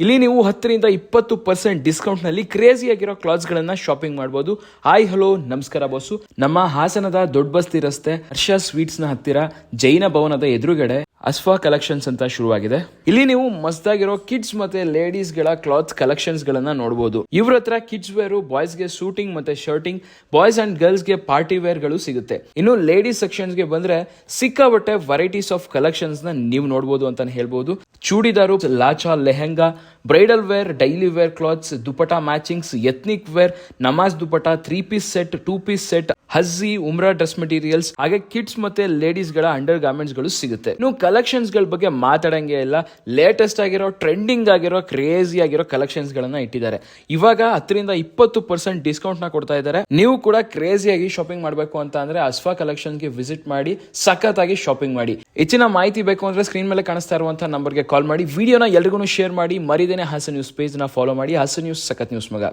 ಇಲ್ಲಿ ನೀವು ಹತ್ತರಿಂದ ಇಪ್ಪತ್ತು ಪರ್ಸೆಂಟ್ ಡಿಸ್ಕೌಂಟ್ನಲ್ಲಿ ಕ್ರೇಜಿ ಆಗಿರೋ ಕ್ಲಾತ್ಸ್ ಗಳನ್ನ ಶಾಪಿಂಗ್ ಮಾಡಬಹುದು ಹಾಯ್ ಹಲೋ ನಮಸ್ಕಾರ ಬಾಸು. ನಮ್ಮ ಹಾಸನದ ದೊಡ್ಡ ಬಸ್ತಿ ರಸ್ತೆ ಹರ್ಷ ಸ್ವೀಟ್ಸ್ನ ಹತ್ತಿರ ಜೈನ ಭವನದ ಎದುರುಗಡೆ ಅಸ್ಫಾ ಕಲೆಕ್ಷನ್ಸ್ ಅಂತ ಶುರುವಾಗಿದೆ. ಇಲ್ಲಿ ನೀವು ಮಸ್ತಾಗಿರೋ ಕಿಡ್ಸ್ ಮತ್ತೆ ಲೇಡೀಸ್ಗಳ ಕ್ಲಾತ್ ಕಲೆಕ್ಷನ್ಸ್ ಗಳನ್ನ ನೋಡಬಹುದು ಇವ್ರ ಹತ್ರ ಕಿಡ್ಸ್ ವೇರ್ ಬಾಯ್ಸ್ಗೆ ಶೂಟಿಂಗ್ ಮತ್ತೆ ಶರ್ಟಿಂಗ್ ಬಾಯ್ಸ್ ಅಂಡ್ ಗರ್ಲ್ಸ್ಗೆ ಪಾರ್ಟಿ ವೇರ್ಗಳು ಸಿಗುತ್ತೆ. ಇನ್ನು ಲೇಡೀಸ್ ಸೆಕ್ಷನ್ಸ್ಗೆ ಬಂದ್ರೆ ಸಿಕ್ಕಾಬಟ್ಟೆ ವೆರೈಟೀಸ್ ಆಫ್ ಕಲೆಕ್ಷನ್ಸ್ನ ನೀವು ನೋಡಬಹುದು ಅಂತ ಹೇಳ್ಬಹುದು churidar, ಲಾಚಾ, lehenga bridal wear daily wear clothes dupatta matchings ethnic wear ನಮಾಜ್ dupatta three piece set two piece set Hajji, ಉಮ್ರಾ, ಡ್ರೆಸ್ ಮೆಟೀರಿಯಲ್ಸ್, ಹಾಗೆ ಕಿಡ್ಸ್ ಮತ್ತೆ ಲೇಡೀಸ್ಗಳ ಅಂಡರ್ ಗಾರ್ಮೆಂಟ್ಸ್ಗಳು ಸಿಗುತ್ತೆ. ಇನ್ನು ಕಲೆಕ್ಷನ್ಸ್ಗಳ ಬಗ್ಗೆ ಮಾತಾಡಂಗೆ ಇಲ್ಲ. ಲೇಟೆಸ್ಟ್ ಆಗಿರೋ, ಟ್ರೆಂಡಿಂಗ್ ಆಗಿರೋ, ಕ್ರೇಜಿ ಆಗಿರೋ ಕಲೆಕ್ಷನ್ಸ್ ಗಳನ್ನ ಇಟ್ಟಿದ್ದಾರೆ. ಇವಾಗ ಹತ್ತರಿಂದ ಇಪ್ಪತ್ತು ಪರ್ಸೆಂಟ್ ಡಿಸ್ಕೌಂಟ್ನ ಕೊಡ್ತಾ ಇದ್ದಾರೆ. ನೀವು ಕೂಡ ಕ್ರೇಜಿ ಆಗಿ ಶಾಪಿಂಗ್ ಮಾಡಬೇಕು ಅಂತ ಅಂದ್ರೆ ಅಸ್ಫಾ ಕಲೆಕ್ಷನ್ಗೆ ವಿಸಿಟ್ ಮಾಡಿ ಸಖತ್ ಆಗಿ ಶಾಪಿಂಗ್ ಮಾಡಿ. ಹೆಚ್ಚಿನ ಮಾಹಿತಿ ಬೇಕು ಅಂದ್ರೆ ಸ್ಕ್ರೀನ್ ಮೇಲೆ ಕಾಣಿಸ್ತಾ ಇರುವಂತಹ ನಂಬರ್ಗೆ ಕಾಲ್ ಮಾಡಿ. ವಿಡಿಯೋನ ಎಲ್ರಿಗೂ ಶೇರ್ ಮಾಡಿ. ಮರಿದೇನೆ ಹಾಸ ನ್ಯೂಸ್ ಪೇಜ್ನ ಫಾಲೋ ಮಾಡಿ. ಹಾಸ ನ್ಯೂಸ್, ಸಖತ್ ನ್ಯೂಸ್ ಮಗ.